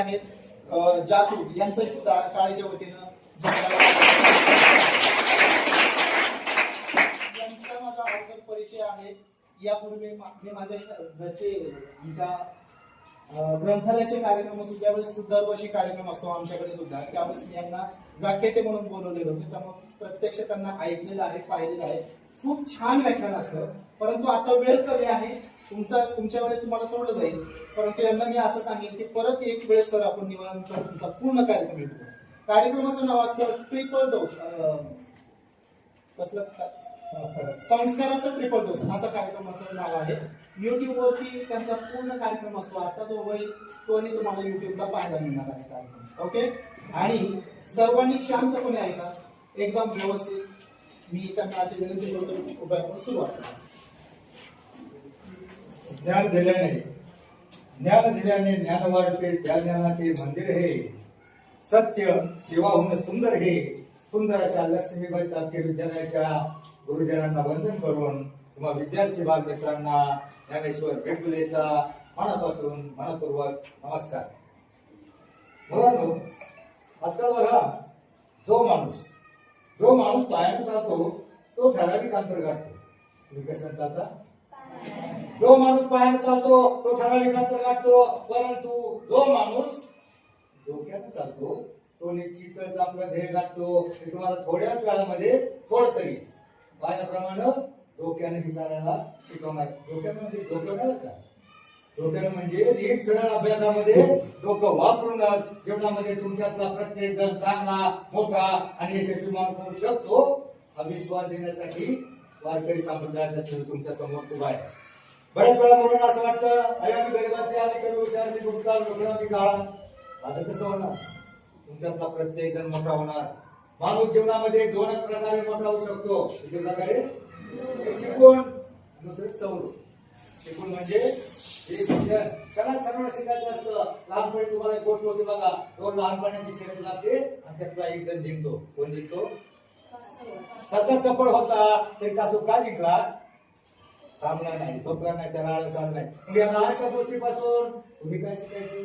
आहेत जासूद यांचं सुद्धा शाळेच्या वतीनं माझा अवगत परिचय आहे. यापूर्वी मी माझ्या घरचे आमच्या ग्रंथालयाचे कार्यक्रम असतो. ज्यावेळेस दरवर्षी कार्यक्रम असतो आमच्याकडे सुद्धा. त्यावेळेस मी यांना व्याख्याते म्हणून बोलवलेलं होतं. त्यामुळे प्रत्यक्ष त्यांना ऐकलेलं आहे पाहिलेलं आहे. खूप छान व्याख्यान असतं. परंतु आता वेळ कमी आहे. तुमचा तुमच्या वेळेस तुम्हाला सोडलं जाईल. परंतु यांना मी असं सांगेन की परत एक वेळेस तर आपण निवांत तुमचा पूर्ण कार्यक्रम घेतो कार्यक्रमाचं नाव असतं ट्रिपल डोस कसलं? संस्काराचं ट्रिपल डोस असं कार्यक्रमाचं नाव आहे. युट्यूबवरती त्यांचा पूर्ण कार्यक्रम असतो. आता जो होईल तोही तुम्हाला युट्यूबला पाहायला मिळणार आहे कार्यक्रम. ओके आणि सर्वांनी शांतपणे ऐका. एकदम व्यवस्थित. मी त्यांना असे विनंती करतो की करून सुरुवात ध्यान ज्ञान दिल्याने ज्ञान दिल्याने ज्ञान वाढते त्या ज्ञानाचे मंदिर हे. सत्य सेवा होणं सुंदर हे. सुंदर अशा लक्ष्मीबाई तात्के विद्यालयाच्या गुरुजनांना वंदन करून किंवा विद्यार्थी बाल मित्रांना ज्ञानेश्वर बेकुलेचा मनापासून मनपूर्वक नमस्कार. मुलांनो आजकाल बघा जो माणूस जो माणूस पायाने चालतो तो ठराविक अंतर गाठतो तुम्ही चालता? जो माणूस पायाने चालतो तो ठराविक अंतर काढतो परंतु जो माणूस डोक्याने चालतो तो निश्चितच आपला ध्येय गाठतो तुम्हाला थोड्याच वेळामध्ये थोडं तरी पायाप्रमाणे डोक्याने ही चालायला शिकवणार. डोक्याने म्हणजे डोक्याने का डोक्यानं म्हणजे नीट सरळ अभ्यासामध्ये डोकं वापरूनच जीवनामध्ये तुमच्यातला प्रत्येक जण चांगला मोठा आणि यशस्वी माणूस होऊ शकतो. हा विश्वास देण्यासाठी वारकरी संप्रदायाचा तुमच्यासमोर उभा आहे. बऱ्याच वेळा मुलांना असं वाटतं अरे आम्ही गरीबाचे आले कमी मी भूतकाळ नोकरा मी काळा माझं कसं होणार? तुमच्यातला प्रत्येक जण मोठा होणार. माणूस जीवनामध्ये दोनच प्रकारे मोठा होऊ शकतो. किती प्रकारे एक शिकून दुसरे सौर शिकून म्हणजे हे शिक्षण. क्षणात क्षणाला शिकायचं असतं. लहानपणी तुम्हाला एक गोष्ट होती बघा दोन लहानपणाची शिकत लागते आणि त्यातला एक जण जिंकतो. कोण जिंकतो? ससा चपळ होता? तरी कासू का जिंकला? थांबला नाही झोपला नाही त्याला आळस आला नाही. मग गोष्टीपासून तुम्ही काय शिकायचे?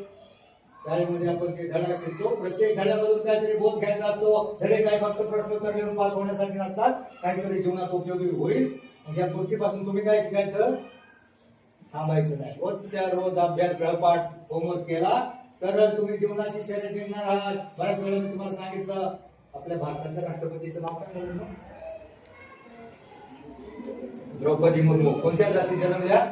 शाळेमध्ये आपण ते धडा शिकतो प्रत्येक धड्यामधून काहीतरी बोध घ्यायचा असतो. धडे काय फक्त प्रश्नोत्तर लिहून पास होण्यासाठी नसतात. काहीतरी जीवनात उपयोगी होईल. मग या गोष्टीपासून तुम्ही काय शिकायचं? थांबायचं नाही. रोजच्या रोज अभ्यास ग्रहपाठ होमवर्क केला तर तुम्ही जीवनाची शर्यत जिंकणार आहात. बऱ्याच वेळा मी तुम्हाला सांगितलं आपल्या भारताच्या राष्ट्रपतीचं नाव काय म्हणलं द्रौपदी मुर्मू. कोणत्या जाती जन्मल्या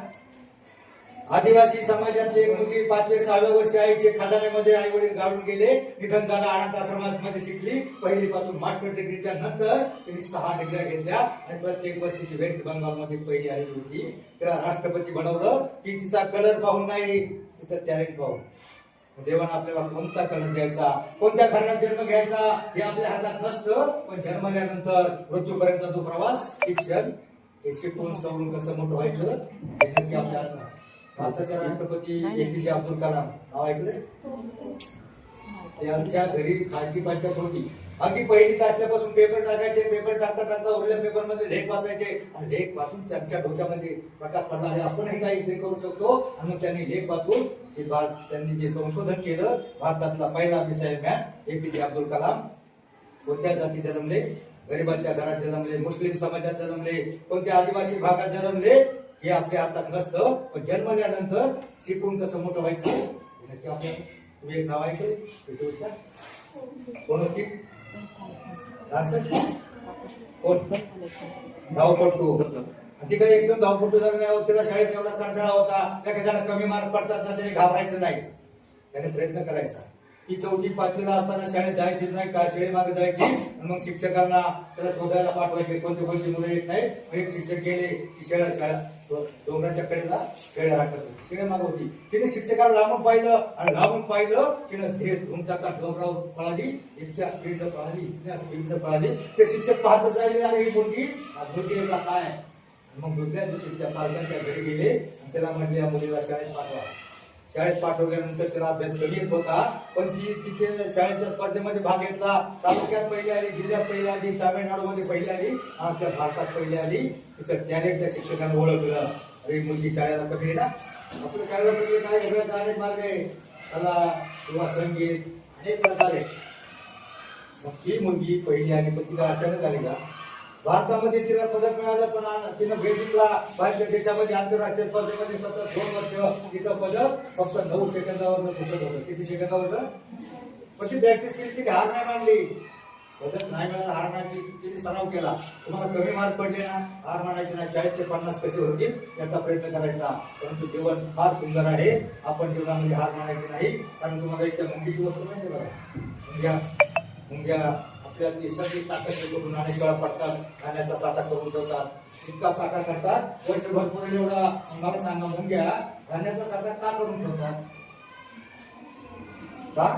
आदिवासी समाजातली एक मुलगी पाचवे सहाव्या वर्षी आईचे खजान्यामध्ये आई वडील गाडून गेले. निधन झाला अनाथ आश्रमामध्ये शिकली. पहिली पासून मास्टर डिग्रीच्या नंतर तिने सहा डिग्र्या घेतल्या आणि प्रत्येक वर्षी ती वेस्ट बंगालमध्ये पहिली आलेली होती. तिला राष्ट्रपती बनवलं. की तिचा कलर पाहून नाही तिचं टॅलेंट पाहून. देवानं आपल्याला कोणता कलर द्यायचा? कोणत्या घराण्यात जन्म घ्यायचा? हे आपल्या हातात नसतं. पण जन्मल्यानंतर मृत्यूपर्यंतचा जो प्रवास शिक्षण हे शिकवून सवरून कसं मोठं व्हायचं हे नक्की आपल्या. भारताचे राष्ट्रपती एपीजे अब्दुल कलाम. नाव ऐकले त्यांच्या घरी खाजगी पंचायत होती अगदी पहिली असल्यापासून पेपर टाकायचे पेपर टाकता टाकता उरल्या पेपरमध्ये लेख वाचायचे. आणि लेख वाचून त्यांच्या डोक्यामध्ये प्रकाश पडला. आहे आपणही काही ते करू शकतो. आणि मग त्यांनी लेख वाचून हे त्यांनी जे संशोधन केलं भारतातला पहिला missile man APJ Abdul Kalam. कोणत्या जाती जन्मले गरिबाच्या घरात जन्मले मुस्लिम समाजात जन्मले कोणत्या आदिवासी भागात जन्मले हे आपल्या हातात नसतं पण जन्मल्यानंतर शिकून कसं मोठं व्हायचं? नक्की तुम्ही एक नाव ऐकले? कोण होती? असं? कोण? धावपटू. ती काही एकदम धावपटू जर नाही तिला शाळेत एवढा कंटाळा होता. एखाद्याला कमी मार्क पडतात ना तरी घाबरायचं नाही. त्याने प्रयत्न करायचा. ही चौथी पाचवीला असताना शाळेत जायचीच नाही का शाळेमागे जायची? आणि मग शिक्षकांना त्याला शोधायला पाठवायचे. कोणते कोणती मुलं येत नाही मग एक शिक्षक गेले की शाळा शाळा डोंगराच्या कडेला खेळ्या राखत होती. माग होती. तिने शिक्षकाला लांबून पाहिलं आणि लांबून पाहिलं तिनं धीर धुम टाका डोंगरावर पळाली? इतक्या स्पीड पळाली इतक्या स्पीड पळाली. ते शिक्षक पाहतच राहिले आणि ही मुलगी मुलगी काय? मग दुसऱ्या दिवशी त्या पालकांच्या घरी गेले आणि त्याला म्हटले या मुलीला शाळेत पाठवा. शाळेत पाठवल्यानंतर त्याला अभ्यास कमी येत होता. पण ती तिथे शाळेच्या स्पर्धेमध्ये भाग घेतला तालुक्यात पहिली आली जिल्ह्यात पहिली आली तामिळनाडूमध्ये पहिली आली आमच्या भारतात पहिली आली. तिचं टॅलेंट त्या शिक्षकांना ओळखलं. अरे मुलगी शाळेला कमी आहे ना. आपल्या शाळेला कमी काय वेगळं अनेक मार्ग आहे कला किंवा संगीत अनेक प्रकारे मग ही मुलगी पहिली आणि पण तिला अचानक आली का? भारतामध्ये तिला पदक मिळालं पण तिनं भेट दिला बाहेरच्या देशामध्ये आंतरराष्ट्रीय स्पर्धेमध्ये सतत दोन वर्ष तिचं पदक फक्त नऊ सेकंदावर फुटत होतं. किती सेकंदावर पण ती प्रॅक्टिस केली ती हार नाही मानली. पदक नाही मिळालं हार नाही तिने सराव केला. तुम्हाला कमी मार्क पडले ना हार मानायचे ना चाळीसचे पन्नास कसे होतील याचा प्रयत्न करायचा. परंतु जीवन फार सुंदर आहे. आपण जीवनामध्ये हार मानायची नाही. कारण तुम्हाला एक मुंगीची वस्तू माहिती बघा. मुंग्या मुंग्या आपल्यातली सगळी ताकद करून अनेक पडतात खाण्याचा साठा करून ठेवतात इतका साठा करतात. वर्षभर भरपूर एवढा मला सांगा मुंग्या धान्याचा साठा का करून ठेवतात? का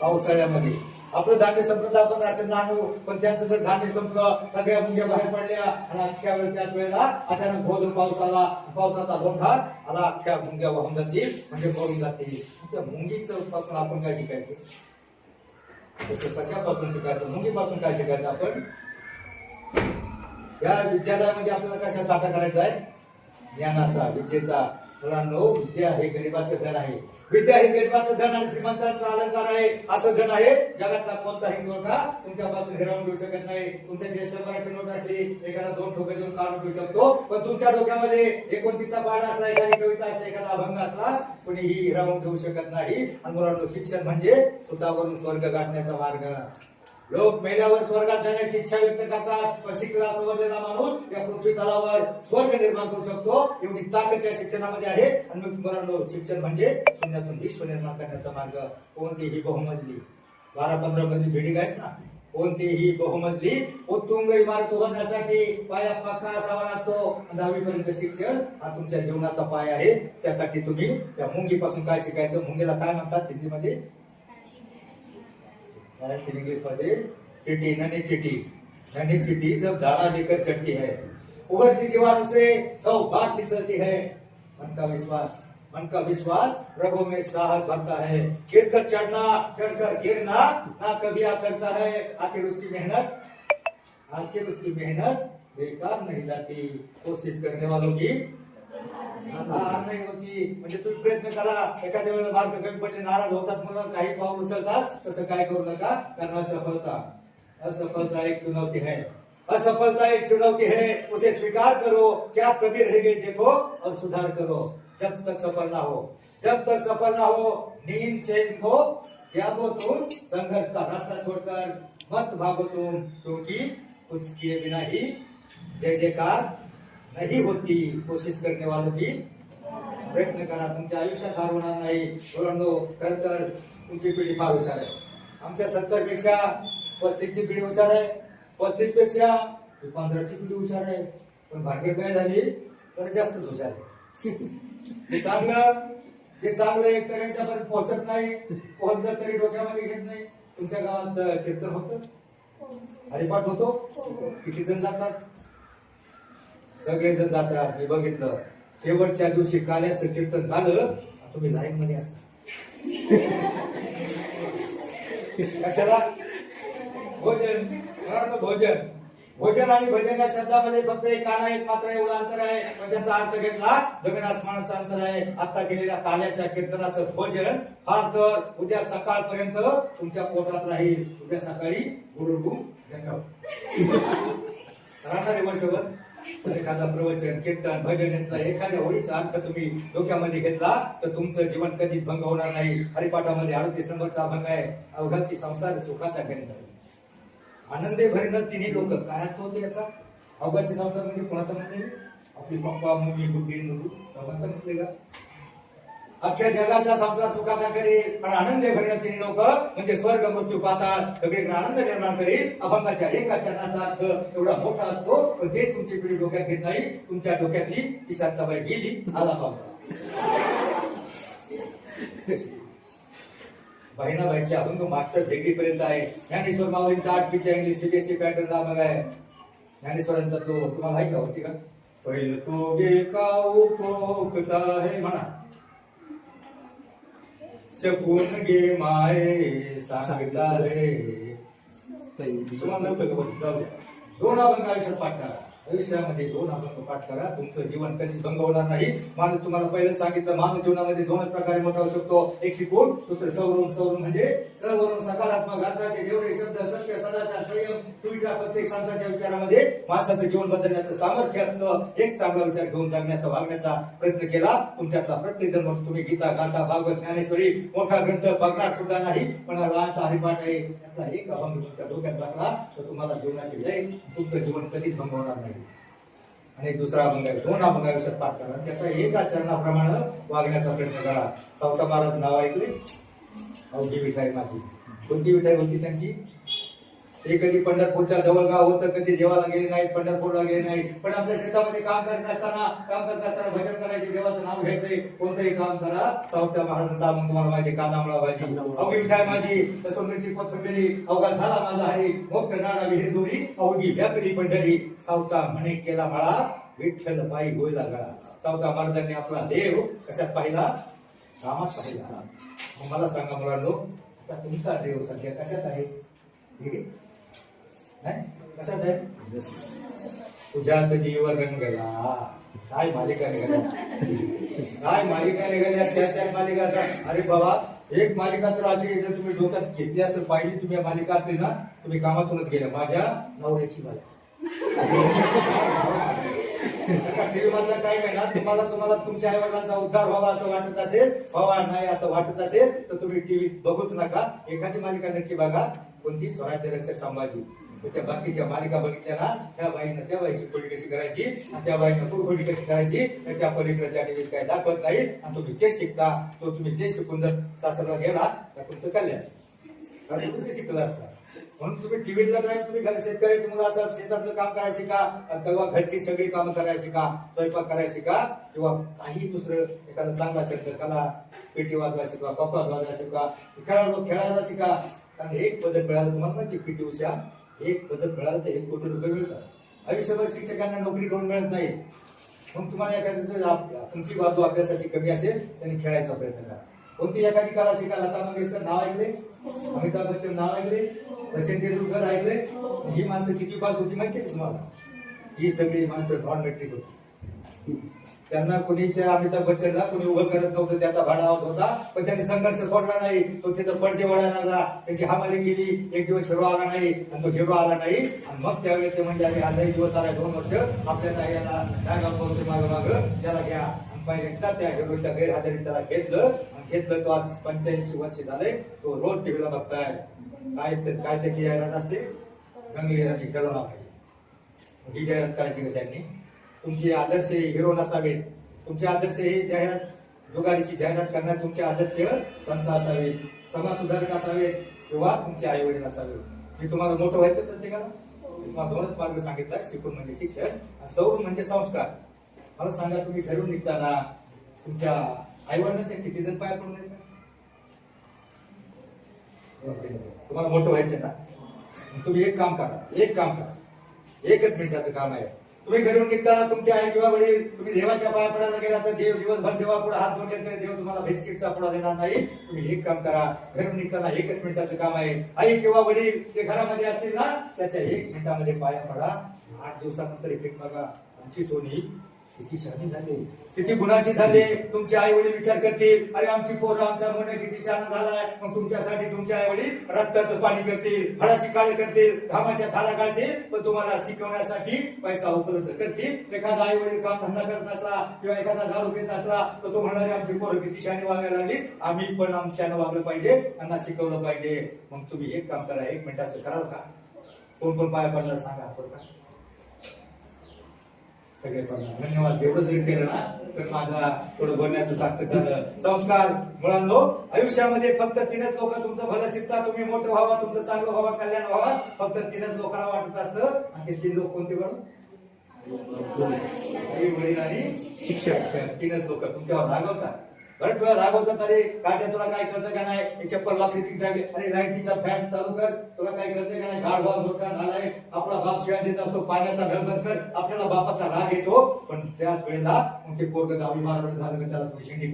पावसाळ्यामध्ये. आपलं धान्य संपलं तर आपण असं नाणू पण त्यांचं जर धान्य संपलं सगळ्या मुंग्या बाहेर पडल्या आणि अख्ख्या वेळ त्याच वेळेला अचानक भोजन पाऊस आला पावसाचा लोंढा आला अख्ख्या मुंग्या वाहून जातील म्हणजे मरून जातील. त्या मुंगीचं पासून आपण काय शिकायचं तसं कशापासून शिकायचं? मुंगीपासून काय शिकायचं आपण? या विद्यालयामध्ये आपल्याला कशा साठा करायचा आहे? ज्ञानाचा विद्येचा. मुलांनो विद्या हे गरीबाचं धन आहे. विद्या हे गरीबाचं धन आणि श्रीमंतांचा अलंकार आहे. असं धन आहे. जगातला कोणताही नोटा तुमच्यापासून हिरावून घेऊ शकत नाही. तुमच्या जे शंभराची नोट असली एखादा दोन ठोके देऊन काढून घेऊ शकतो. पण तुमच्या डोक्यामध्ये एकोणतीसचा पाठ असला एखादी कविता असला एखादा अभंग असला कोणीही हिरावून घेऊ शकत नाही. आणि मुलांना शिक्षण म्हणजे स्वतःवरून स्वर्ग गाठण्याचा मार्ग. लोक मेल्यावर स्वर्गात जाण्याची इच्छा व्यक्त करतात. पण समजलेला माणूस या पृथ्वी तलावर स्वर्ग निर्माण करू शकतो. एवढी ताकद या शिक्षणामध्ये आहे. आणि मग तुम्हाला शिक्षण म्हणजे शून्यातून विश्व निर्माण करण्याचा मार्ग. कोणतीही बहुमजली. बारा पंधरा मधली बिल्डिंग आहेत ना? कोणतीही बहुमजली उत्तुंग इमारत उभारण्यासाठी पाया पक्का असावा लागतो. दहावीपर्यंत शिक्षण हा तुमच्या जीवनाचा पाय आहे. त्यासाठी तुम्ही त्या मुंगीपासून काय शिकायचं? मुंगीला काय म्हणतात? हिंदीमध्ये मराठी इंग्लिश मध्ये चिट्ठी ननी चिट्ठी। ननी चिट्ठी जब दाना लेकर चढ़ती है, उभरती दीवार से सौ बात फिसलती है। मन का विश्वास, मन का विश्वास रगों में साहस भरता है। गिर कर चढ़ना, चढ़कर गिरना, ना कभी आ करता है। आखिर उसकी मेहनत, आखिर उसकी मेहनत बेकार नहीं जाती। कोशिश करने वालों की नाही होती म्हणजे तुम्ही प्रयत्न करा एखाद्या वेळेला मार्क कमी पडले नाराज होतात म्हणून काही पाऊल उचलतात तसं काय करू नका कारण असफलता असफलता एक चुनौती है असफलता एक चुनौती है उसे स्वीकार करो क्या कभी रह गई देखो और सुधार करो जब तक सफल ना हो। जब तक सफल ना हो नींद चैन को त्यागो हो तुम संघर्ष का रास्ता छोड़कर मत भागो तुम क्योंकि कुछ किए बिना ही जय जयकार नहीं होती. कोशिश करने वालों की प्रयत्न करा. तुमच्या आयुष्यात हार होणार नाही मुलांनो तर तुमची पिढी फार हुशार आहे. आमच्या सत्तरपेक्षा पस्तीसची पिढी हुशार आहे. पस्तीसपेक्षा पंधराची पिढी हुशार आहे. पण भानगड काय झाली? तर जास्तच हुशार आहे. चांगलं ते चांगलं एक तर यांच्यापर्यंत पोहोचत नाही. पोहोचलं तरी डोक्यामध्ये घेत नाही. तुमच्या गावात कीर्तन होतं? हरिपाठ होतो? किती जण जातात? सगळेजण जातात मी बघितलं. शेवटच्या दिवशी काल्याचं कीर्तन झालं तुम्ही लाईन मध्ये असता. कशाला? भोजन भोजन. भोजन आणि भजन या शब्दामध्ये फक्त एक काना एक मात्र एवढा अंतर आहे. पण त्याचा अर्थ घेतला दगड आसमानाचा अंतर आहे. आता केलेल्या काल्याच्या कीर्तनाचं भोजन हा तर उद्या सकाळपर्यंत तुमच्या पोटात राहील. उद्या सकाळी गुरुगुम राहणार आहे वर्षभर एखादा प्रवचन कीर्तन भजन यातला एखाद्या होळीचा अर्थ तुम्ही डोक्यामध्ये घेतला तर तुमचं जीवन कधीच भंग होणार नाही. हरिपाठामध्ये अडतीस नंबरचा अभंग आहे अवघाची संसार सुखाचा गणित आनंदे भरणं तिन्ही लोक. काय अर्थ होते याचा? अवघाची संसार म्हणजे कोणाचा म्हणजे आपली पप्पा मुली बुद्धी दोघांचा म्हटले का? अख्ख्या जगाचा संसार सुखाचा करील पण आनंद भरणं तिने लोक म्हणजे स्वर्ग मृत्यू पाताळ सगळीकडे आनंद निर्माण करील अभंगाच्या एका चरणाचा अर्थ एवढा मोठा असतो पण ते तुमची पिढी डोक्यात घेत नाही तुमच्या डोक्यातली ती शांताबाई गेली आला पाहू बहिणाबाईचे अभंग मास्टर डिग्री पर्यंत आहे. ज्ञानेश्वर माऊलींचा आठवीच्या इंग्लिश सीबीएसई पॅटर्न मग आहे. ज्ञानेश्वरांचा तो तुम्हाला माहिती होती का? पहिलं तो गे का पोकता आहे म्हणा. शकून गे माये सांगता रे तुम्हाला नव्हतं का बघ? जाऊ. दोन अभंग आयुष्यात पाठ करा आयुष्यामध्ये दोन अभंग पाठ करा. तुमचं जीवन कधीच भंगवणार नाही. माणूस तुम्हाला पहिलं सांगितलं मानव जीवनामध्ये दोनच प्रकारे मोठा होऊ शकतो. एक शिकून दुसरं सवरून सवरून म्हणजे सवरून सकारात्मक अर्थाचे जेवढे शब्द सत्य सदाचार संयम चुकीच्या प्रत्येक संतांच्या विचारामध्ये माणसाचं जीवन बदलण्याचं सामर्थ्य असतं. एक चांगला विचार घेऊन जगण्याचा वागण्याचा प्रयत्न केला. तुमच्यातला प्रत्येक जण मग तुम्ही गीता गाथा भागवत ज्ञानेश्वरी मोठा ग्रंथ बघणार सुद्धा नाही. पण हा लहानसा हरिपाठ आहे. त्यातला एक अभंग तुमच्या डोक्यात बसला तर तुम्हाला जीवनाचे लय तुमचं जीवन कधीच भंगवणार नाही. आणि दुसरा अभंग आहे दोन अभंगाविषयी पाठ करा त्याचा एका चरणाप्रमाणे वागण्याचा प्रयत्न करा. चौथा महाराज नाव ऐकले? अवघी विठाई माझी कोणती विठाई होती त्यांची? ते कधी पंढरपूरच्या जवळगाव होतं कधी देवाला गेले नाहीत पंढरपूरला गेले नाही पण आपल्या शेतामध्ये काम करत असताना काम करत असताना भजन करायचे देवाचं नाव घ्यायचंय कोणतंही काम करा. सावत्या महाराजांचा मग तुम्हाला माहिती कांदामळा भाजी. अवघी काय माझी लसूण मिरची कोथंबिरी अवघा झाला माझा हरी. मोक्ष नाडा विहीर दोरी अवघी व्याकडी पंढरी. सावता म्हणे केला मळा विठ्ठल पायी गोयला गळा. सावता महाराजांनी आपला देव कशात पाहिला? कामात पाहिला. मला सांगा मुलांनो आता तुमचा देव सध्या कशात आहे? ठीक आहे? कसा आहे? तुझ्यात जीव रंगला. काय मालिका निघाल्या काय मालिका निघाल्या त्या त्या मालिका अरे बाबा एक मालिका तर अशी जर तुम्ही डोक्यात घेतली असेल पाहिजे तुम्ही या मालिका असली ना तुम्ही कामातूनच गेल्या. माझ्या नवऱ्याची मालिका टीव्हीचा टाइम आहे ना तुम्हाला तुम्हाला तुमच्या आई वडिलांचा उद्धार व्हावा असं वाटत असेल व्हावा नाही असं वाटत असेल तर तुम्ही टीव्ही बघूच नका. एखादी मालिका नक्की बघा. कोणती? स्वराज्य रक्षक संभाजी. त्या बाकीच्या मालिका बघितल्या ना त्या बाईनं त्या बाईची खोडी कशी करायची? आणि त्या बाईनं कुरखोडी कशी करायची? त्याच्या पलीकडे त्या टीव्हीत काय दाखवत नाही. आणि तुम्ही ते शिकता. तो तुम्ही ते शिकून जर सासरला गेला तर तुमचं कल्याण. असं तुम्ही शिकलं असता. म्हणून तुम्ही टीव्हीला नाही तुम्ही घर शेतकऱ्याची मुलं असं शेतातलं काम करायची का किंवा घरची सगळी कामं करायची का स्वयंपाक करायची का किंवा काही दुसरं एखादा चांगला शब्द कला पेटी वाजवायला शिका पप्पा वाजवा शिका खेळाडू खेळायला शिका. कारण एक पदक मिळालं तुम्हाला माहिती पीटी उषा. एक पदक मिळालं तर एक कोटी रुपये मिळतात. आयुष्यभर शिक्षकांना नोकरी करून मिळत नाही. मग तुम्हाला एखाद्याचं तुमची बाजू अभ्यासाची कमी असेल त्यांनी खेळायचा प्रयत्न करा. कोणती एखादी कला शिका लता मंगेशकर नाव ऐकले? अमिताभ बच्चन नाव ऐकले? सचिन तेंडुलकर ऐकले? ही माणसं किती पास होती माहिती आहे तुम्हाला? ही सगळी माणसं नॉन मेट्रिक होती. त्यांना कोणी त्या अमिताभ बच्चनला कोणी उभं करत नव्हतं त्याचा भाडा होत होता. पण त्यांनी संघर्ष सोडला नाही. तो तिथं पडदे वळायला लागला. त्याची हमाली गेली एक दिवस हिरो आला नाही आणि तो हिरो आला नाही. आणि मग त्यावेळेस ते म्हणजे आम्ही आजही दिवस आला दोन वर्ष. आपल्या ताईला जागा करतो मागं मागं. त्याला घ्या. आणि एकटा त्या हिरोच्या गैरहजेरी त्याला घेतलं. आणि घेतलं तो आज पंच्याऐंशी वर्ष झाले. तो रोज टीव्हीला बघताय. काय काय त्याची जाहिरात असते? रंगलीरांनी खेळवला पाहिजे. ही जाहिरात करायची का त्यांनी. तुमचे आदर्श हिरो नसावेत. तुमचे आदर्श हे जाहिरात जुगारीची जाहिरात करण्यात तुमचे आदर्श संत असावेत समाज सुधारक असावेत किंवा तुमचे आई वडील असावेत. मी तुम्हाला मोठं व्हायचं प्रत्येकाला? तुम्हाला दोनच मार्ग सांगितला शिकून म्हणजे शिक्षण सौर म्हणजे संस्कार. मला सांगा तुम्ही घरून निघताना तुमच्या आई वडिलांच्या किती जण पाया पडून तुम्हाला मोठं व्हायचं ना? तुम्ही एक काम करा एक काम करा. एकच मिनिटाचं काम आहे. तुम्ही घरून निघताना तुमचे आई किंवा वडील तुम्ही देवाच्या पाया पडायला गेला तर देव दिवसभर सेवा पुढे हात जोडले तर देव तुम्हाला बिस्किटचा पुढा देणार नाही. तुम्ही एक काम करा घरून निघताना एकच मिनिटाचं काम आहे. आई किंवा वडील ते घरामध्ये असतील ना त्याच्या एक मिनिटामध्ये पाया पडा. आठ दिवसानंतर इफेक्ट बघा आमची सोनी. किती शहाणी झाले? किती गुणाची झाले? तुमचे आई वडील विचार करतील अरे आमची पोरं आमचा मुलं किती शहाणा झालाय. मग तुमच्यासाठी तुमचे आई वडील रक्ताचं पाणी करतील हळाची काळी करतील घामाच्या थाला घालतील. पण तुम्हाला शिकवण्यासाठी पैसा उपलब्ध करतील. एखादा आई वडील काम धंदा करत असला किंवा एखादा दारू घेत असला तर तो म्हणाले आमची पोरं किती शहाणी वागायला लागली. आम्ही पण आमच्यानं वागलं पाहिजे त्यांना शिकवलं पाहिजे. मग तुम्ही एक काम करा एक मिनिटाचं कराल का? कोण कोण पाया पडला सांगा आपण का? सगळे धन्यवाद. एवढं जरी केलं ना तर माझा थोडं बोलण्याचं सार्थ झालं. संस्कार. मुलांनो आयुष्यामध्ये फक्त तीनच लोक तुमचं भलं चित्ता तुम्ही मोठं व्हावा तुमचं चांगलं व्हावा कल्याण व्हावा फक्त तीनच लोकांना वाटत असतं. आणि ते तीन लोक कोणते बरं? आई वडील आणि शिक्षक. तीनच लोक. तुमच्यावर रागवतात बरं तुला रागवतात अरे काट्या तुला काय करतं का नाही? एक चप्पल वापरी ती अरे लाईटीचा फॅन चालू कर. तुला काय करतं का नाही? झाड भाग मोठा नालाय आपला बाप शिवाय देत असतो. पाण्याचा ढळगत कर. आपल्याला बापाचा राग येतो. पण त्याच वेळेला मग ते पोरग गावी मारवण झालं का त्याला तुम्ही शेंडी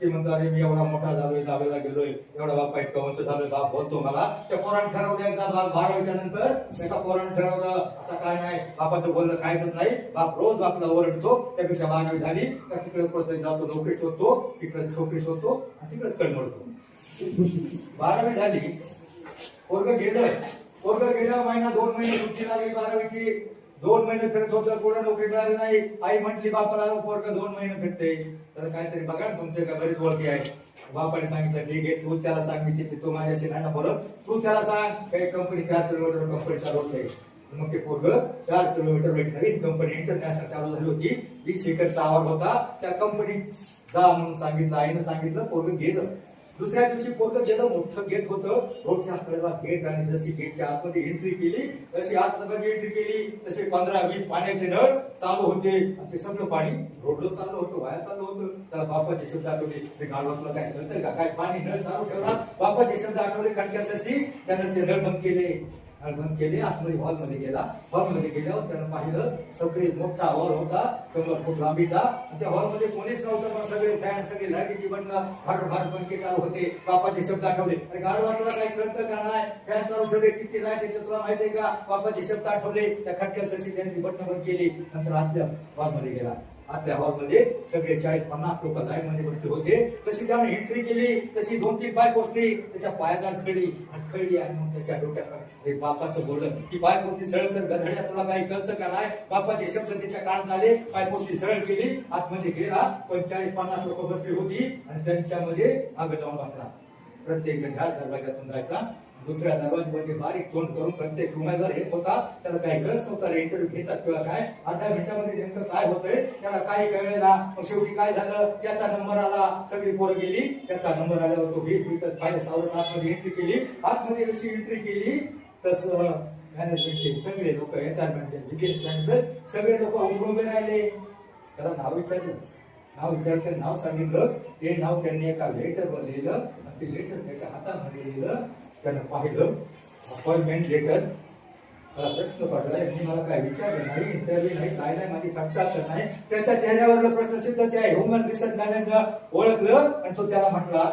ते म्हणतात अरे मी एवढा मोठा झालोय दहावीला गेलोय एवढा बाप इतका कवंच झालोय बाप बोलतो मला. त्या पोरान ठरवलं एकदा बाप बारावीच्या नंतर एका पोरान ठरवलं आता काय नाही बापाचं बोलणं कायच नाही बाप रोज बापला ओरडतो त्यापेक्षा बारावी झाली का तिकडे कुठेतरी जातो नोकरी शोधतो तिकडे छोकरी शोधतो आणि तिकडेच कडमडतो बारावी झाली पोरग गेलं पोरग गेलं महिना दोन महिने सुट्टी लागली बारावीची. दोन महिने फिरत होतं कुठं नोकरी मिळाली नाही. आई म्हटली बापाला पोरग दोन महिने फिरते. तर काहीतरी बघा ना तुमच्या का बरीच ओळखी आहे बापाने सांगितलं ठीक आहे तू त्याला सांग मी तिथे तू माझ्याशी नाही ना बोलत. तू त्याला सांग काही कंपनी चार किलोमीटर कंपनी चालवत नाही मग ते पोरग चार किलोमीटर एक नवीन कंपनी इंटरनॅशनल चालू झाली होती. वीस एकरचा आवार होता. त्या कंपनीत जा म्हणून सांगितलं आईनं सांगितलं पोरग गेलं. दुसऱ्या दिवशी पोरग गेलं? मोठं गेट होतं. रोडच्या कडेला गेट आणि जशी गेटच्या आतमध्ये एंट्री केली तशी आतमध्ये एंट्री केली. तसे पंधरा वीस पाण्याचे नळ चालू होते. ते सगळं पाणी रोडलं चालू होतं वाया चालू होतं. त्याला बापाचे शब्द आठवले. ते गाडवातलं काय? नंतर का? काय पाणी नळ चालू ठेवला? बापाचे शब्द आठवले खटक्यासाठी त्यानं ते नळ बंद केले. नळ बंद केले आतमध्ये हॉलमध्ये गेला. हॉलमध्ये गेल्यावर त्यानं पाहिलं सगळे मोठा हॉल होता शंभर फूट लांबीचा. त्या हॉलमध्ये कोणीच नव्हतं पण सगळे फॅन सगळे लाईटीची बटणं फार फार पंखे चालू होते बापाचे शब्द आठवले. अरे गाडवा तुला काही कळतं का नाही? फॅन चालू ठेवले किती लाईटीचे तुला माहितीये का? बापाचे शब्द आठवले. त्या खटक्यासाठी त्यांनी बटन बंद केली नंतर आतल्या हॉलमध्ये गेला. आतल्या हॉलमध्ये सगळे चाळीस पन्नास लोक लाईन मध्ये बसले होते. तशी त्यानं एंट्री केली तशी दोन तीन पाय पोचली त्याच्या पायादार खडी आणि खडी आणि मग त्याच्या डोक्यात हे बापाचं बोललं की पाय पोचली सरळ तर गधड्या तुला काही कळतं का नाही? बापाचे शब्द त्याच्या काळात आले पाय पोचली सरळ केली आतमध्ये गेला पण चाळीस पन्नास लोक बसली होती आणि त्यांच्यामध्ये आग जाऊन बसला. प्रत्येक झाड दरवाजातून जायचा दुसऱ्या दरवाजामध्ये बारीक फोन करून प्रत्येक उमेदवार येत होता त्याला काही कळत नव्हता इंटरव्ह्यू घेतात किंवा काय अर्ध्या मिनिटामध्ये नेमकं काय होतंय त्याला काही कळलेला मग शेवटी काय झालं? त्याचा नंबर आला. सगळी पोरं गेली. त्याचा नंबर आल्यावर तो भेट मिळतात पाहिजे सावरत आतमध्ये एंट्री केली. आतमध्ये जशी एंट्री केली तसं मॅनेजमेंटचे सगळे लोक एचआरमेंटचे सगळे लोक उभे उभे राहिले. त्याला नाव विचारलं. नाव विचारलं नाव सांगितलं. ते नाव त्यांनी एका लेटरवर लिहिलं. आणि ते लेटर त्याच्या हातामध्ये लिहिलं. त्यानं पाहिलं. अपॉइंटमेंट लेटर मला प्रश्न पडला. यांनी मला काय विचारलं? नाही इंटरव्ह्यू नाही काय नाही माझी तक्रार तर नाही. त्याच्या चेहऱ्यावरला प्रश्न त्या ह्युमन रिसर्च मॅनेजर ओळखलं आणि तो त्याला म्हटला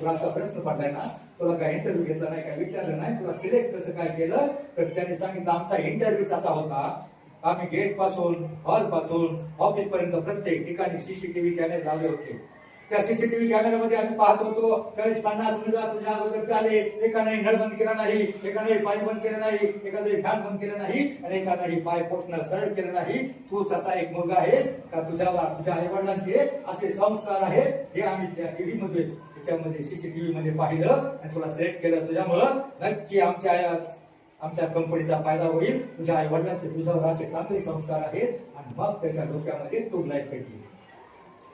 तुला असा प्रश्न पडलाय ना? तुला काय इंटरव्ह्यू घेतला नाही काय विचारलं नाही? तुला सिलेक्ट कसं काय केलं? तर त्यांनी सांगितलं आमचा इंटरव्ह्यूच असा होता. आम्ही गेटपासून हॉलपासून ऑफिस पर्यंत प्रत्येक ठिकाणी सीसीटीव्ही कॅमेरे लावले होते. त्या सीसीटीव्ही कॅमेऱ्यामध्ये आम्ही पाहत होतो चाळीस पन्नास मुलगा तुझ्या अगोदर चाले एकाने नळ बंद केला नाही एकाने पाणी बंद केलं नाही एखादे फॅन बंद केलं नाही आणि एकाने पाय पोचणं सरळ केलं नाही. तूच असा एक मुलगा आहेस का तुझ्या तुझ्या आई वडिलांचे असे संस्कार आहेत? हे आम्ही त्या टीव्ही मध्ये त्याच्यामध्ये सीसीटीव्ही मध्ये पाहिलं आणि तुला सिलेक्ट केलं. तुझ्यामुळं नक्की आमच्या आमच्या कंपनीचा फायदा होईल. तुझ्या आई वडिलांचे तुझ्यावर असे चांगले संस्कार आहेत आणि मग त्याच्या डोक्यामध्ये तू लाईफ पाहिजे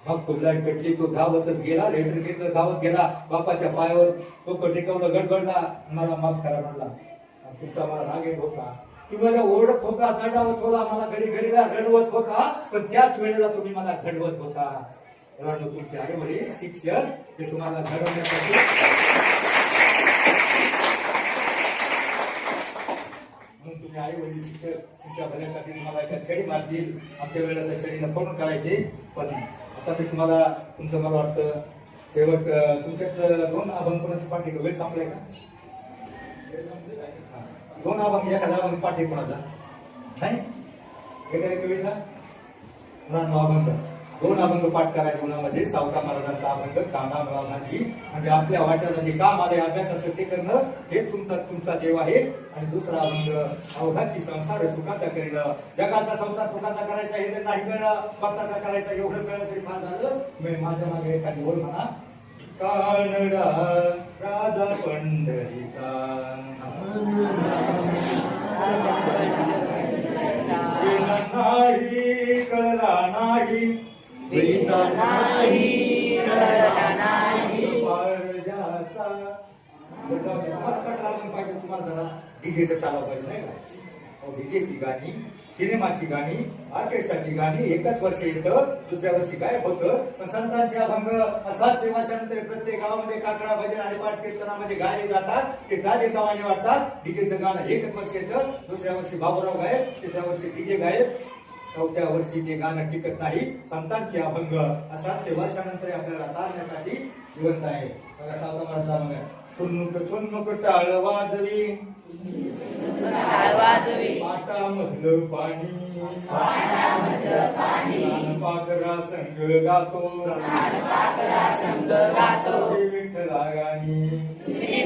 मग तो पेटली तो धावतच गेला लेटर घेतलं धावत गेला बापाच्या पायावर तो टेकवलं गडबडला मला माफ करा म्हणला. तुमचा मला राग येत होता तुम्ही मला ओरडत होता दंडावत होता मला घडी घडीला रडवत होता पण त्याच वेळेला तुम्ही मला घडवत होता. रडलो तुमचे आई वडील शिक्षक ते तुम्हाला घडवण्यासाठी तुम्ही आई वडील शिक्षक तुमच्या भल्यासाठी तुम्हाला एका छडी मारतील. आमच्या वेळेला त्या छडीला फोन करायचे पण आता तुम्हाला तुमचं मला वाटतं शेवट अं, तुमच्यात दोन अभंग कोणाचे पाठी वेळ संपलाय का? दोन अभंग एखादा अभंग पाठी कोणाचा? नाही? एका कविता अभंग दोन अभंग पाठ करायचे उन्हामध्ये सावता महाराजांचा अभंग कांदा महाराजांची म्हणजे आपल्या वाट्याला जे काम आले अभ्यासाचं ते करणं हे तुमचा तुमचा देव आहे. आणि दुसरा अभंग अवघाची संसार सुखाचा करणं. जगाचा संसार सुखाचा करायचा हे नाही कळलं. स्वतःचा करायचा एवढं कळलं तरी फार झालं. मी माझ्या मागे एखादी ओळ म्हणा. कानडा राजा पंढरीचा. नाही कळला नाही. वेदा नाही कळला नाही. लागून पाहिजे तुम्हाला जरा? डीजेचं चालव पाहिजे नाही का? हो, डीजेची गाणी सिनेमाची गाणी ऑर्केस्ट्राची गाणी एकच वर्ष येतं दुसऱ्या वर्षी काय होतं. पण संतांचे अभंग असाच सेवाशानंतर प्रत्येक गावामध्ये काकडा भजन आणि पाठ कीर्तनामध्ये गायले जातात ते गाणे गावाने वाटतात. डीजेचं गाणं एकच वर्ष येतं दुसऱ्या वर्षी बाबूराव गायब तिसऱ्या वर्षी डीजे गायब चौथ्या वर्षी ते गाणं टिकत नाही. संतांचे अभंग सातशे वर्षानंतर आपल्याला तारण्यासाठी जिवंत आहे. बघा सावता चुन्नुक चुन्नुक टाळ वाजवी. पाटामधलं पाणी. पाकरा संग गातो. संग गातो विठ्ठला गाणी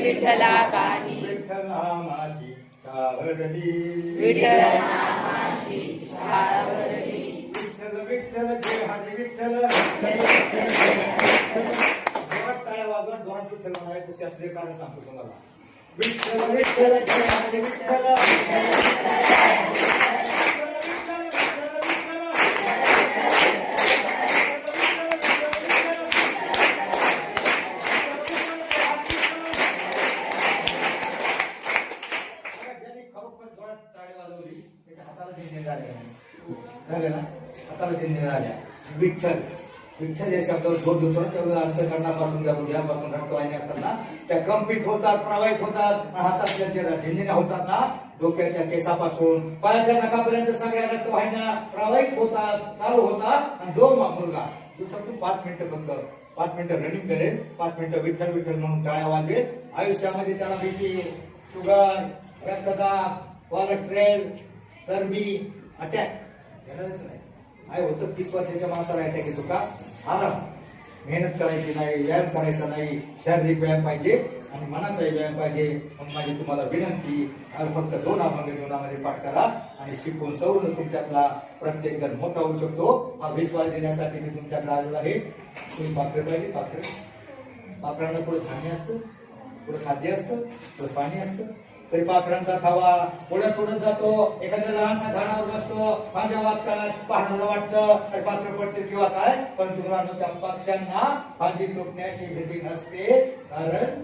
विठ्ठला गाणी विठ्ठला माझी कावरली विठ्ठल विठ्ठल विठ्ठल जय हरी विठ्ठल. जोरात टाळ्या वाजवत जोरात विठ्ठल म्हणायचं शास्त्रीय कारण सांगतो तुम्हाला विठ्ठल विठ्ठल जय हरी विठ्ठल विठ्ठल, विठ्ठल, झाल्या. विठ्ठल. विठ्ठल या शब्दावर जोर देतो ना त्यावेळेला अंतकरणापासून त्या हृदयापासून रक्तवाहिनी असतात त्या कंपित होतात प्रवाहित होतात हातातल्या ज्या झिंजिन्या होतात ना डोक्याच्या केसापासून पायाच्या नखापर्यंत सगळ्या रक्तवाहिन्या प्रवाहित होतात चालू होतात आणि जो मा- मुलगा दिवसातून पाच मिनिटं फक्त. पाच मिनिटं रनिंग करेल पाच मिनिटं विठ्ठल विठ्ठल म्हणून टाळ्या वाजवेल. आयुष्यामध्ये त्याला भीती शुगर रक्तदाब कोलेस्ट्रॉल चरबी अटॅक येणारच नाही काय होतं. तीस वर्षाच्या माणसाला अटॅक येतो का आराम मेहनत करायची नाही व्यायाम करायचा नाही शारीरिक व्यायाम पाहिजे आणि मनाचाही व्यायाम पाहिजे. मग माझी तुम्हाला विनंती फक्त दोन अभंग जीवनामध्ये पाठ करा आणि शिकून सवरून तुमच्यातला प्रत्येक जण मोठा होऊ शकतो. हा विश्वास देण्यासाठी मी तुमच्याकडे आलेलो आहे. तुम्ही पात्र पाहिजे पात्र. पात्रांना पुढे धान्य असतं पुढे खाद्य असतं पुढे पाणी असतं. तरी पाखरांचा थवा पुढे पुढे जातो एखाद्या लहानसा झाडावर बसतो पांढऱ्या वाजतात पहाडाला वाटतं तर पात्र पडते किंवा काय? पण तुम्हाला त्या पक्ष्यांना फांदी तुटण्याची भीती नसते. कारण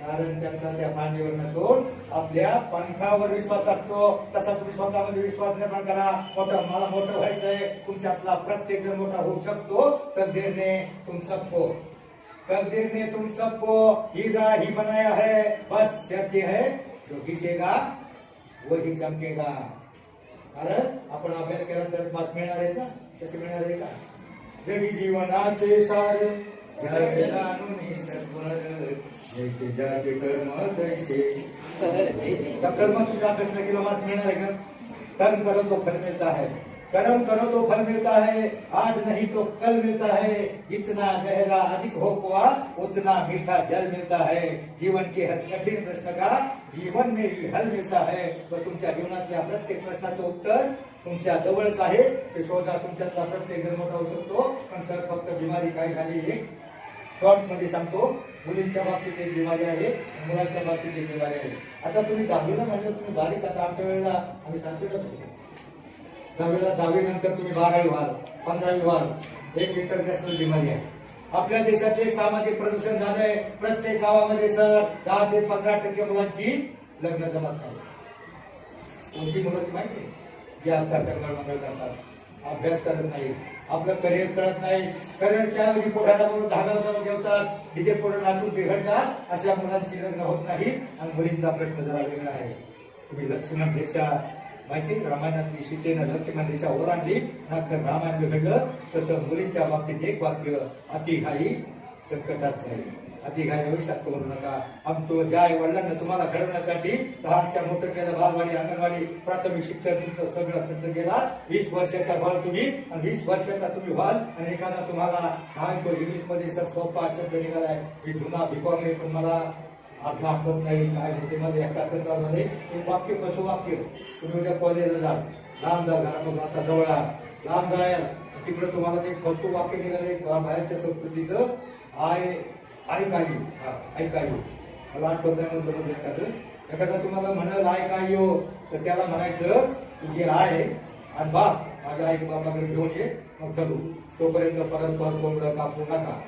कारण त्यांचा त्या फांदीवर नसून आपल्या पंखावर विश्वास असतो. तसा तुम्ही स्वतःमध्ये विश्वास निर्माण करा. मोठा मला मोठं व्हायचंय. तुमच्यातला प्रत्येक जण मोठा होऊ शकतो. तकदीरने तुम सबको तकदीर ने तुम सबको हीरा ही बनाया है बस शर्त है जो घिसेगा वही चमकेगा। कारण आपण अभ्यास केला तर मात मिळणार आहे का कसे मिळणार आहे का? जगी जीवनाचे सार जग जैसे ज्याचे कर्म तैसे। कर्म तुझा नाही केला मात मिळणार आहे का? कर्म करो तो फल मिलता है। कर्म करो तो फल मिलता है आज नहीं तो कल मिलता है। जितना गहरा अधिक हो कुआ उतना मीठा जल मिलता है। जीवन के हर कठिन प्रश्न का जीवन में ही हल मिलता है। व तुमच्या जीवनातल्या प्रत्येक प्रश्नाचं उत्तर तुमच्या जवळच आहे. ते शोधा तुमच्यातला प्रत्येक जण मोठा होऊ शकतो. पण सर फक्त बिमारी काय झाली एक शॉर्टमध्ये सांगतो मुलींच्या बाबतीत एक बिमारी आहे मुलांच्या बाबतीत एक बिमारी आहे. आता तुम्ही दहावीला म्हणजे तुम्ही बारीक आता आमच्या वेळेला आम्ही सांगतोच होतो दहावीला दहावी नंतर तुम्ही बारावी व्हाल पंधरावी व्हाल एक इंटरनॅशनल बिमारी आहे. आपल्या देशातले सामाजिक प्रदूषण झालंय. प्रत्येक गावामध्ये सर दहा ते पंधरा टक्के मुलांची लग्न जमत नाही. कोणती मुलं ती माहिती आहे? जी आता टंगळ मंगळ करतात. अभ्यास करत नाही आपलं करिअर कळत नाही. करिअरच्या म्हणजे पोटाला म्हणून धागा जाऊन ठेवतात डीजे पुढे नातून बिघडतात. अशा मुलांची लग्न होत नाही. आणि मुलींचा प्रश्न जरा वेगळा आहे. तुम्ही लक्ष्मण देशा माहिती रामायणातली सीतेनं लक्ष्मण रेषा ओलांडली रामायण घडलं तसं मुलींच्या बाबतीत एक वाक्य अतिघाई संकटात जाईल. अतिघाई भविष्यात करू नका. आमचं ज्या आई वडिलांना तुम्हाला घडवण्यासाठी लहानच्या मोठं केलं बालवाडी अंगणवाडी प्राथमिक शिक्षण तुमचं सगळं खर्च केला. वीस वर्षाचा व्हाल तुम्ही आणि वीस वर्षाचा तुम्ही व्हाल आणि एखादा तुम्हाला काय तो इंग्लिशमध्ये सर सोपा शब्द निघालाय. मी जुना भिकॉम तुम्हाला अर्थ आठवत नाही काय होते मध्ये एका मध्ये एक वाक्य कसं वाक्य? तुम्ही उद्या कॉलेजला जा लांब जा घरापासून आता जवळ लांब जायला तिकडे तुम्हाला ते फसू वाक्य निघाले बाहेरच्या संस्कृतीचं. आय ऐकायो. हा ऐकायो. मला आठवत नाही म्हणून म्हणजे एखादं. एखादा तुम्हाला म्हणाल ऐकायो. तर त्याला म्हणायचं तुझे आहे आणि बा माझ्या आई बाबाकडे घेऊन ये. मग ठरू तोपर्यंत परस्पर कोंबडं कापू नका.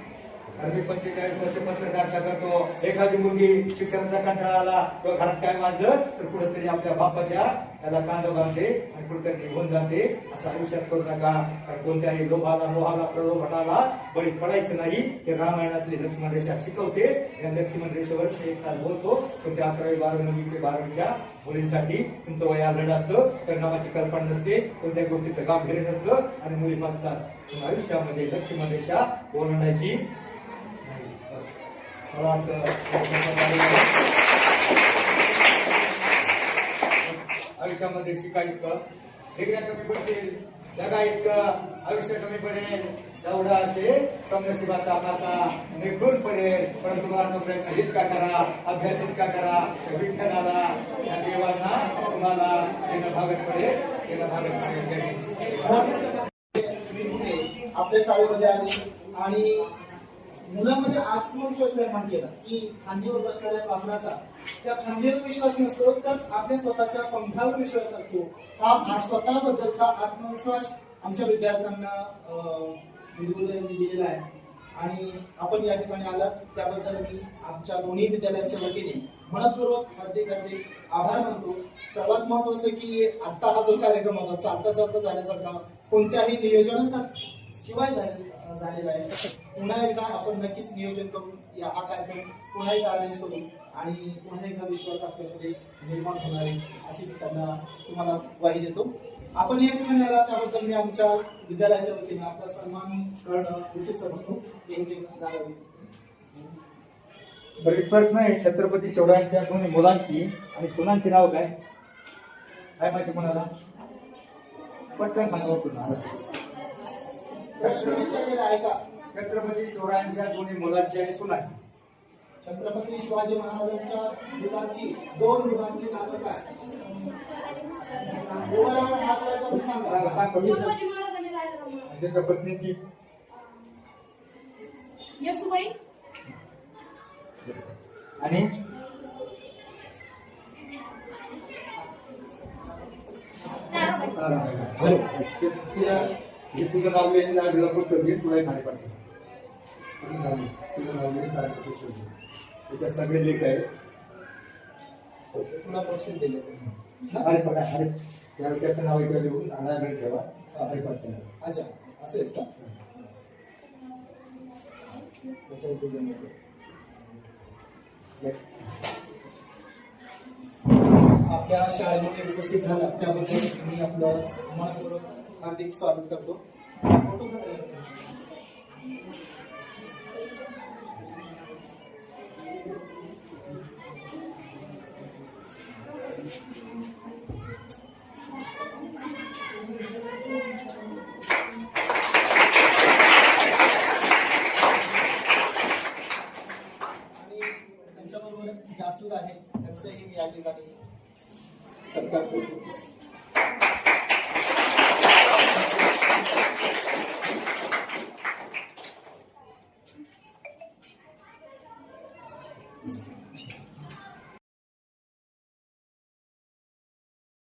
कारण मी पंचेचाळीस वर्ष पत्रकारिता करतो एखादी मुलगी शिक्षणाचा कंटाळा आला किंवा घरात काय मानलं तर कुठेतरी आपल्या बापाच्या त्याला कांदा बांधते आणि कुठेतरी निघून जाते. असं आयुष्यात करू नका. कारण कोणत्याही लोभाला लोहाला प्रलोभनाला बळी पडायचं नाही. हे रामायणातली लक्ष्मण रेषा शिकवते. या लक्ष्मण रेषेवर एक तास बोलतो. तर त्या अकरावी बारावी ते बारावीच्या मुलींसाठी तुमचं वय लढ असतं परिणामाची कल्पना नसते. कोणत्याही गोष्टीचं गांभीर्य नसतं. आणि मुली बसतात. पण आयुष्यामध्ये लक्ष्मण रेषा ओलांडायची मला वाटतं आयुष्यामध्ये शिकायचं डिग्र्या कमी पडतील जगा इतकं आयुष्य कमी पडेल तेवढा असे कमनशिबाचा मासा निघून पडेल पण तुम्हाला प्रयत्न इतका करा अभ्यास इतका करा विठ्ठलाला या देवांना तुम्हाला येणं भागत पडेल येणं भागत पडेल आपल्या शाळेमध्ये आले आणि मुलामध्ये आत्मविश्वास निर्माण केला की खांदीवर बसणाऱ्या कापडाचा त्या खांदीवर विश्वास नसतो तर आपल्या स्वतःच्या पंखावर विश्वास असतो. हा स्वतःबद्दलचा आत्मविश्वास आमच्या विद्यार्थ्यांना यांनी दिलेला आहे. आणि आपण या ठिकाणी आलात त्याबद्दल मी आमच्या दोन्ही विद्यालयांच्या वतीने मनपूर्वक हार्दिक हार्दिक आभार मानतो. सर्वात महत्वाचं की आता हा जो कार्यक्रम होता चालता चालता झाल्यासारखा कोणत्याही नियोजनाचा शिवाय झाले- झालेला आहे. पुन्हा एकदा आपण नक्कीच नियोजन करून हा कार्यक्रम पुन्हा एकदा अरेंज करू आणि पुन्हा एकदा विश्वास आपल्याकडे निर्माण होणार आहे अशी त्यांना तुम्हाला ग्वाही देतो. आपण एक ठिकाणी त्याबद्दल मी आमच्या विद्यालयाच्या वतीने आपला सन्मान करणं उचित समजतो. एक बरं प्रश्न आहे. छत्रपती शिवरायांच्या दोन्ही मुलांची आणि सुनांची नाव काय? काय माहिती कोणाला? पटकन सांगावं बघू हो छत्रपती शिवरायांच्या दोन्ही मुलांची आणि सुनांची. छत्रपती शिवाजी महाराजांच्या मुलांची दोन मुलांची आणि त्यांच्या पत्नीची. येसुबाई. आणि? ताराबाई हे तुझं नाव आहे, तुला पुस्तक घे, तुला खाली. तुझं नाव. तुझं नाव घे. त्याच्यात सगळे लेख आहे तुला बक्षीस दिले अरे बघा अरे त्या त्याचं नाव याच्यावर लिहून आणायला ठेवा अरे पाठवा. अच्छा असेल का तुझं. आपल्या शाळेमध्ये उपस्थित झाला त्याबद्दल मी आपलं मनपूर्वक हार्दिक स्वागत करतो.